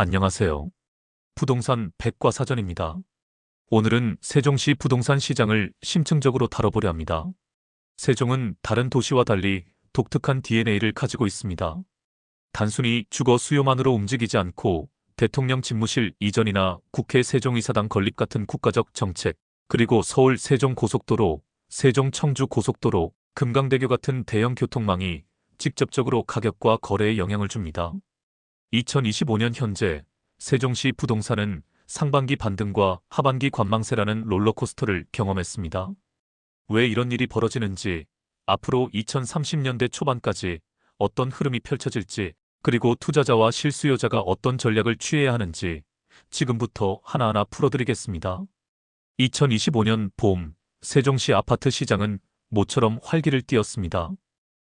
안녕하세요. 부동산 백과사전입니다. 오늘은 세종시 부동산 시장을 심층적으로 다뤄보려 합니다. 세종은 다른 도시와 달리 독특한 DNA를 가지고 있습니다. 단순히 주거 수요만으로 움직이지 않고 대통령 집무실 이전이나 국회 세종이사당 건립 같은 국가적 정책, 그리고 서울 세종 고속도로, 세종 청주 고속도로, 금강대교 같은 대형 교통망이 직접적으로 가격과 거래에 영향을 줍니다. 2025년 현재 세종시 부동산은 상반기 반등과 하반기 관망세라는 롤러코스터를 경험했습니다. 왜 이런 일이 벌어지는지, 앞으로 2030년대 초반까지 어떤 흐름이 펼쳐질지, 그리고 투자자와 실수요자가 어떤 전략을 취해야 하는지 지금부터 하나하나 풀어드리겠습니다. 2025년 봄, 세종시 아파트 시장은 모처럼 활기를 띠었습니다.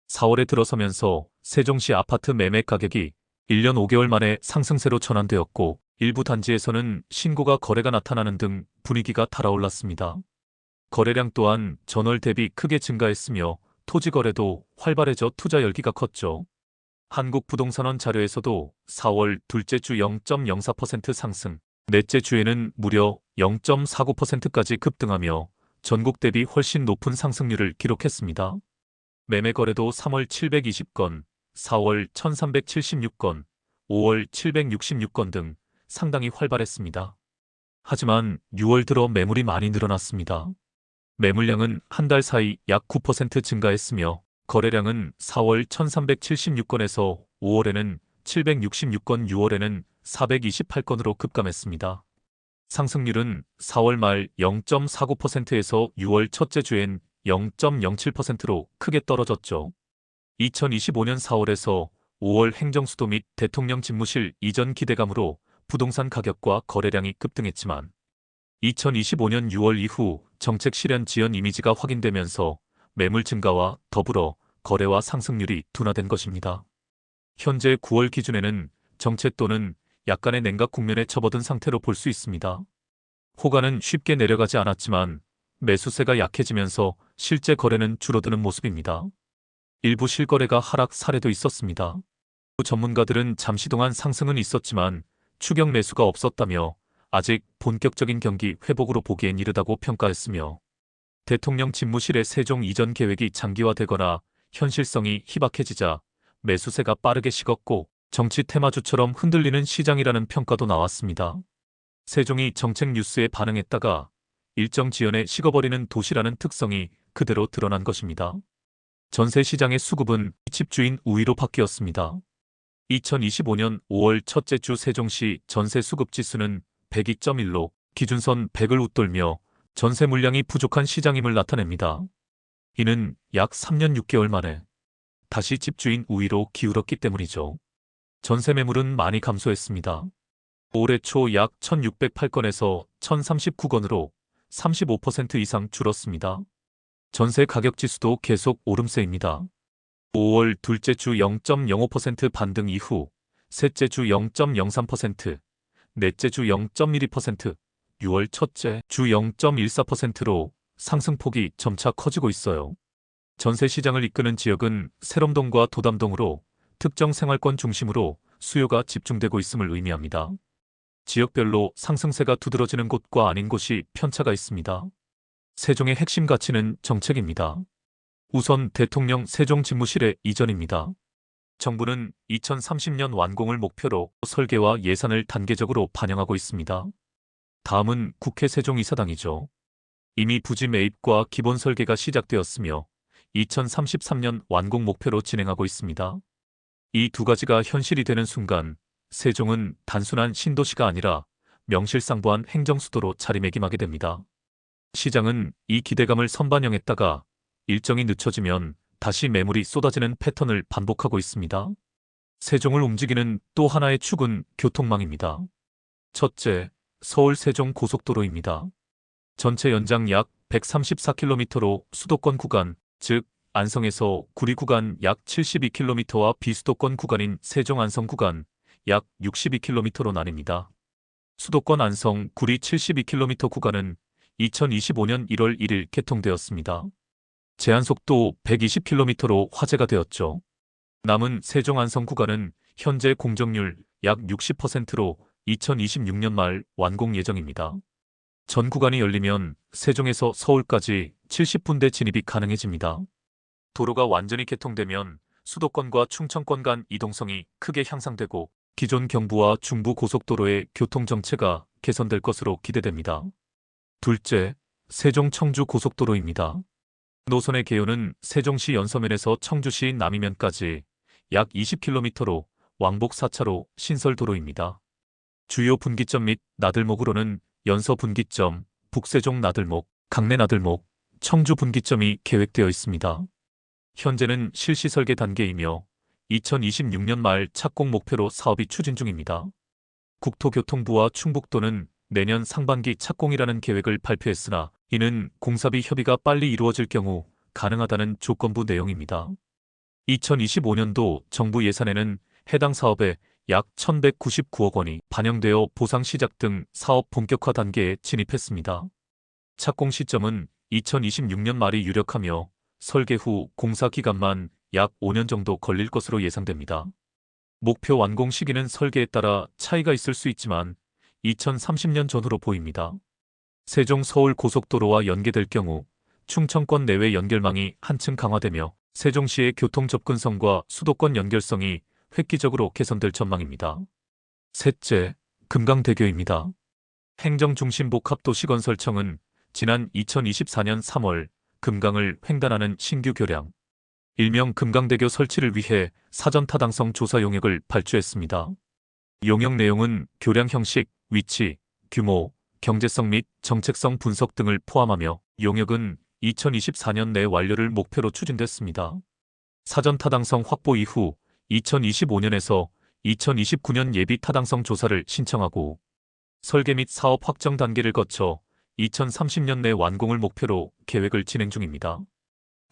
4월에 들어서면서 세종시 아파트 매매 가격이 1년 5개월 만에 상승세로 전환되었고 일부 단지에서는 신고가 거래가 나타나는 등 분위기가 달아올랐습니다. 거래량 또한 전월 대비 크게 증가했으며 토지 거래도 활발해져 투자 열기가 컸죠. 한국부동산원 자료에서도 4월 둘째 주 0.04% 상승, 넷째 주에는 무려 0.49%까지 급등하며 전국 대비 훨씬 높은 상승률을 기록했습니다. 매매 거래도 3월 720건, 4월 1376건, 5월 766건 등 상당히 활발했습니다. 하지만 6월 들어 매물이 많이 늘어났습니다. 매물량은 한 달 사이 약 9% 증가했으며 거래량은 4월 1376건에서 5월에는 766건, 6월에는 428건으로 급감했습니다. 상승률은 4월 말 0.49%에서 6월 첫째 주엔 0.07%로 크게 떨어졌죠. 2025년 4월에서 5월 행정수도 및 대통령 집무실 이전 기대감으로 부동산 가격과 거래량이 급등했지만 2025년 6월 이후 정책 실현 지연 이미지가 확인되면서 매물 증가와 더불어 거래와 상승률이 둔화된 것입니다. 현재 9월 기준에는 정체 또는 약간의 냉각 국면에 접어든 상태로 볼 수 있습니다. 호가는 쉽게 내려가지 않았지만 매수세가 약해지면서 실제 거래는 줄어드는 모습입니다. 일부 실거래가 하락 사례도 있었습니다. 전문가들은 잠시 동안 상승은 있었지만 추격 매수가 없었다며 아직 본격적인 경기 회복으로 보기엔 이르다고 평가했으며 대통령 집무실의 세종 이전 계획이 장기화되거나 현실성이 희박해지자 매수세가 빠르게 식었고 정치 테마주처럼 흔들리는 시장이라는 평가도 나왔습니다. 세종이 정책 뉴스에 반응했다가 일정 지연에 식어버리는 도시라는 특성이 그대로 드러난 것입니다. 전세 시장의 수급은 집주인 우위로 바뀌었습니다. 2025년 5월 첫째 주 세종시 전세 수급 지수는 102.1로 기준선 100을 웃돌며 전세 물량이 부족한 시장임을 나타냅니다. 이는 약 3년 6개월 만에 다시 집주인 우위로 기울었기 때문이죠. 전세 매물은 많이 감소했습니다. 올해 초 약 1608건에서 1039건으로 35% 이상 줄었습니다. 전세 가격 지수도 계속 오름세입니다. 5월 둘째 주 0.05% 반등 이후 셋째 주 0.03%, 넷째 주 0.12%, 6월 첫째 주 0.14%로 상승폭이 점차 커지고 있어요. 전세 시장을 이끄는 지역은 세롬동과 도담동으로 특정 생활권 중심으로 수요가 집중되고 있음을 의미합니다. 지역별로 상승세가 두드러지는 곳과 아닌 곳이 편차가 있습니다. 세종의 핵심 가치는 정책입니다. 우선 대통령 세종 집무실의 이전입니다. 정부는 2030년 완공을 목표로 설계와 예산을 단계적으로 반영하고 있습니다. 다음은 국회 세종이사당이죠. 이미 부지 매입과 기본 설계가 시작되었으며 2033년 완공 목표로 진행하고 있습니다. 이 두 가지가 현실이 되는 순간 세종은 단순한 신도시가 아니라 명실상부한 행정수도로 자리매김하게 됩니다. 시장은 이 기대감을 선반영했다가 일정이 늦춰지면 다시 매물이 쏟아지는 패턴을 반복하고 있습니다. 세종을 움직이는 또 하나의 축은 교통망입니다. 첫째, 서울 세종 고속도로입니다. 전체 연장 약 134km로 수도권 구간, 즉 안성에서 구리 구간 약 72km와 비수도권 구간인 세종 안성 구간 약 62km로 나뉩니다. 수도권 안성 구리 72km 구간은 2025년 1월 1일 개통되었습니다. 제한 속도 120km로 화제가 되었죠. 남은 세종 안성 구간은 현재 공정률 약 60%로 2026년 말 완공 예정입니다. 전 구간이 열리면 세종에서 서울까지 70분대 진입이 가능해집니다. 도로가 완전히 개통되면 수도권과 충청권 간 이동성이 크게 향상되고 기존 경부와 중부 고속도로의 교통 정체가 개선될 것으로 기대됩니다. 둘째, 세종 청주 고속도로입니다. 노선의 개요는 세종시 연서면에서 청주시 남이면까지 약 20km로 왕복 4차로 신설도로입니다. 주요 분기점 및 나들목으로는 연서 분기점, 북세종 나들목, 강내 나들목, 청주 분기점이 계획되어 있습니다. 현재는 실시 설계 단계이며 2026년 말 착공 목표로 사업이 추진 중입니다. 국토교통부와 충북도는 내년 상반기 착공이라는 계획을 발표했으나 이는 공사비 협의가 빨리 이루어질 경우 가능하다는 조건부 내용입니다. 2025년도 정부 예산에는 해당 사업에 약 1199억 원이 반영되어 보상 시작 등 사업 본격화 단계에 진입했습니다. 착공 시점은 2026년 말이 유력하며 설계 후 공사 기간만 약 5년 정도 걸릴 것으로 예상됩니다. 목표 완공 시기는 설계에 따라 차이가 있을 수 있지만 2030년 전후로 보입니다. 세종 서울 고속도로와 연계될 경우 충청권 내외 연결망이 한층 강화되며 세종시의 교통 접근성과 수도권 연결성이 획기적으로 개선될 전망입니다. 셋째, 금강대교입니다. 행정중심 복합도시건설청은 지난 2024년 3월 금강을 횡단하는 신규 교량, 일명 금강대교 설치를 위해 사전 타당성 조사 용역을 발주했습니다. 용역 내용은 교량 형식, 위치, 규모, 경제성 및 정책성 분석 등을 포함하며 용역은 2024년 내 완료를 목표로 추진됐습니다. 사전 타당성 확보 이후 2025년에서 2029년 예비 타당성 조사를 신청하고 설계 및 사업 확정 단계를 거쳐 2030년 내 완공을 목표로 계획을 진행 중입니다.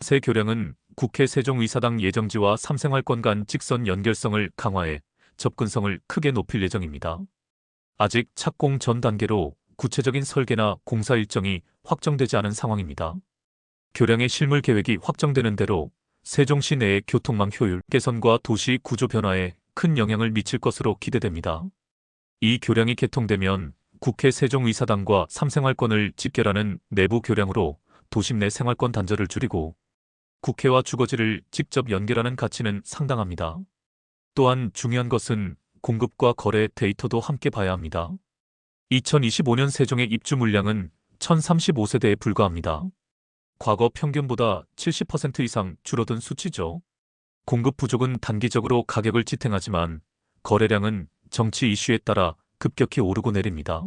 새 교량은 국회 세종의사당 예정지와 삼생활권 간 직선 연결성을 강화해 접근성을 크게 높일 예정입니다. 아직 착공 전 단계로 구체적인 설계나 공사 일정이 확정되지 않은 상황입니다. 교량의 실물 계획이 확정되는 대로 세종시 내의 교통망 효율 개선과 도시 구조 변화에 큰 영향을 미칠 것으로 기대됩니다. 이 교량이 개통되면 국회 세종의사당과 삼생활권을 직결하는 내부 교량으로 도심 내 생활권 단절을 줄이고 국회와 주거지를 직접 연결하는 가치는 상당합니다. 또한 중요한 것은 공급과 거래 데이터도 함께 봐야 합니다. 2025년 세종의 입주 물량은 1035세대에 불과합니다. 과거 평균보다 70% 이상 줄어든 수치죠. 공급 부족은 단기적으로 가격을 지탱하지만 거래량은 정치 이슈에 따라 급격히 오르고 내립니다.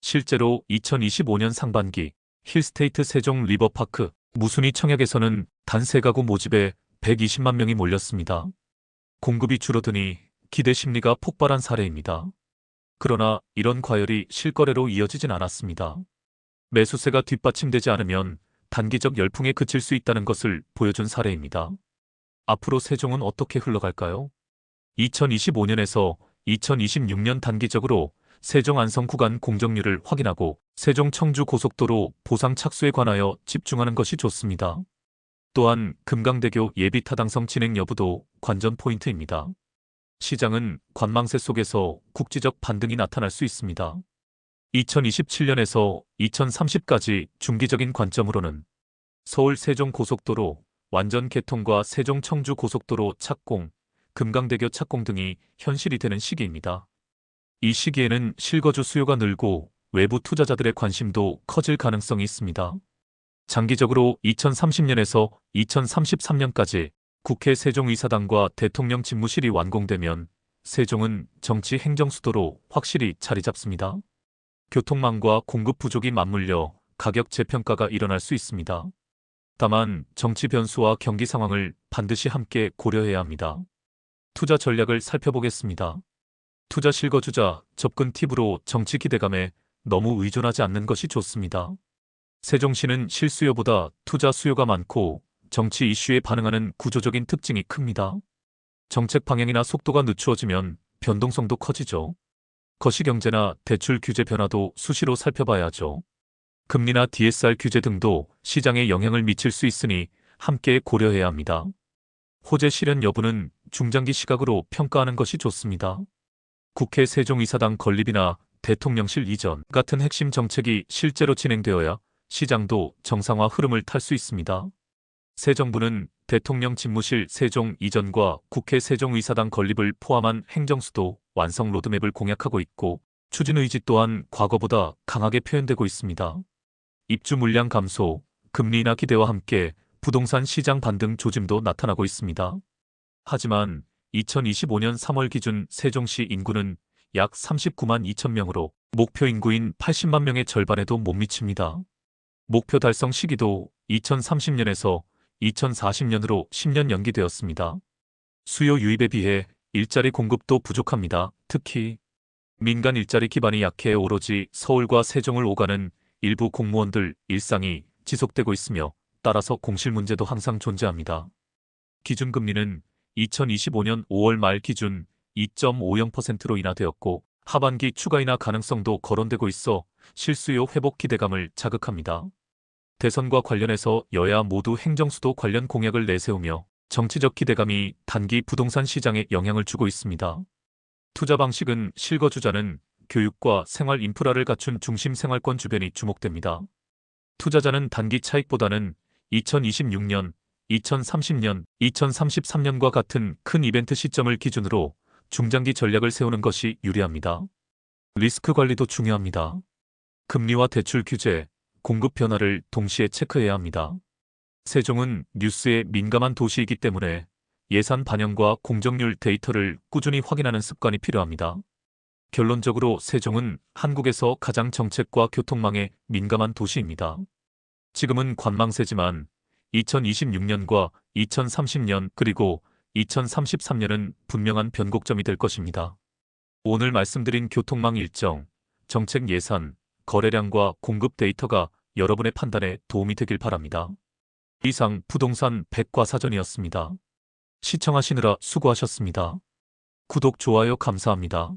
실제로 2025년 상반기 힐스테이트 세종 리버파크 무순이 청약에서는 단세 가구 모집에 120만 명이 몰렸습니다. 공급이 줄어드니 기대 심리가 폭발한 사례입니다. 그러나 이런 과열이 실거래로 이어지진 않았습니다. 매수세가 뒷받침되지 않으면 단기적 열풍에 그칠 수 있다는 것을 보여준 사례입니다. 앞으로 세종은 어떻게 흘러갈까요? 2025년에서 2026년 단기적으로 세종 안성 구간 공정률을 확인하고 세종 청주 고속도로 보상 착수에 관하여 집중하는 것이 좋습니다. 또한 금강대교 예비 타당성 진행 여부도 관전 포인트입니다. 시장은 관망세 속에서 국지적 반등이 나타날 수 있습니다. 2027년에서 2030까지 중기적인 관점으로는 서울 세종 고속도로 완전 개통과 세종 청주 고속도로 착공, 금강대교 착공 등이 현실이 되는 시기입니다. 이 시기에는 실거주 수요가 늘고 외부 투자자들의 관심도 커질 가능성이 있습니다. 장기적으로 2030년에서 2033년까지 국회 세종의사당과 대통령 집무실이 완공되면 세종은 정치 행정 수도로 확실히 자리 잡습니다. 교통망과 공급 부족이 맞물려 가격 재평가가 일어날 수 있습니다. 다만 정치 변수와 경기 상황을 반드시 함께 고려해야 합니다. 투자 전략을 살펴보겠습니다. 투자 실거주자 접근 팁으로 정치 기대감에 너무 의존하지 않는 것이 좋습니다. 세종시는 실수요보다 투자 수요가 많고 정치 이슈에 반응하는 구조적인 특징이 큽니다. 정책 방향이나 속도가 늦추어지면 변동성도 커지죠. 거시경제나 대출 규제 변화도 수시로 살펴봐야 하죠. 금리나 DSR 규제 등도 시장에 영향을 미칠 수 있으니 함께 고려해야 합니다. 호재 실현 여부는 중장기 시각으로 평가하는 것이 좋습니다. 국회 세종이사당 건립이나 대통령실 이전 같은 핵심 정책이 실제로 진행되어야 시장도 정상화 흐름을 탈 수 있습니다. 새 정부는 대통령 집무실 세종 이전과 국회 세종의사당 건립을 포함한 행정수도 완성 로드맵을 공약하고 있고 추진 의지 또한 과거보다 강하게 표현되고 있습니다. 입주 물량 감소, 금리 인하 기대와 함께 부동산 시장 반등 조짐도 나타나고 있습니다. 하지만 2025년 3월 기준 세종시 인구는 약 39만 2천 명으로 목표 인구인 80만 명의 절반에도 못 미칩니다. 목표 달성 시기도 2030년에서 2040년으로 10년 연기되었습니다. 수요 유입에 비해 일자리 공급도 부족합니다. 특히 민간 일자리 기반이 약해 오로지 서울과 세종을 오가는 일부 공무원들 일상이 지속되고 있으며 따라서 공실 문제도 항상 존재합니다. 기준금리는 2025년 5월 말 기준 2.50%로 인하되었고 하반기 추가 인하 가능성도 거론되고 있어 실수요 회복 기대감을 자극합니다. 대선과 관련해서 여야 모두 행정수도 관련 공약을 내세우며 정치적 기대감이 단기 부동산 시장에 영향을 주고 있습니다. 투자 방식은 실거주자는 교육과 생활 인프라를 갖춘 중심 생활권 주변이 주목됩니다. 투자자는 단기 차익보다는 2026년, 2030년, 2033년과 같은 큰 이벤트 시점을 기준으로 중장기 전략을 세우는 것이 유리합니다. 리스크 관리도 중요합니다. 금리와 대출 규제, 공급 변화를 동시에 체크해야 합니다. 세종은 뉴스에 민감한 도시이기 때문에 예산 반영과 공정률 데이터를 꾸준히 확인하는 습관이 필요합니다. 결론적으로 세종은 한국에서 가장 정책과 교통망에 민감한 도시입니다. 지금은 관망세지만 2026년과 2030년 그리고 2033년은 분명한 변곡점이 될 것입니다. 오늘 말씀드린 교통망 일정, 정책 예산, 거래량과 공급 데이터가 여러분의 판단에 도움이 되길 바랍니다. 이상 부동산 백과사전이었습니다. 시청하시느라 수고하셨습니다. 구독, 좋아요 감사합니다.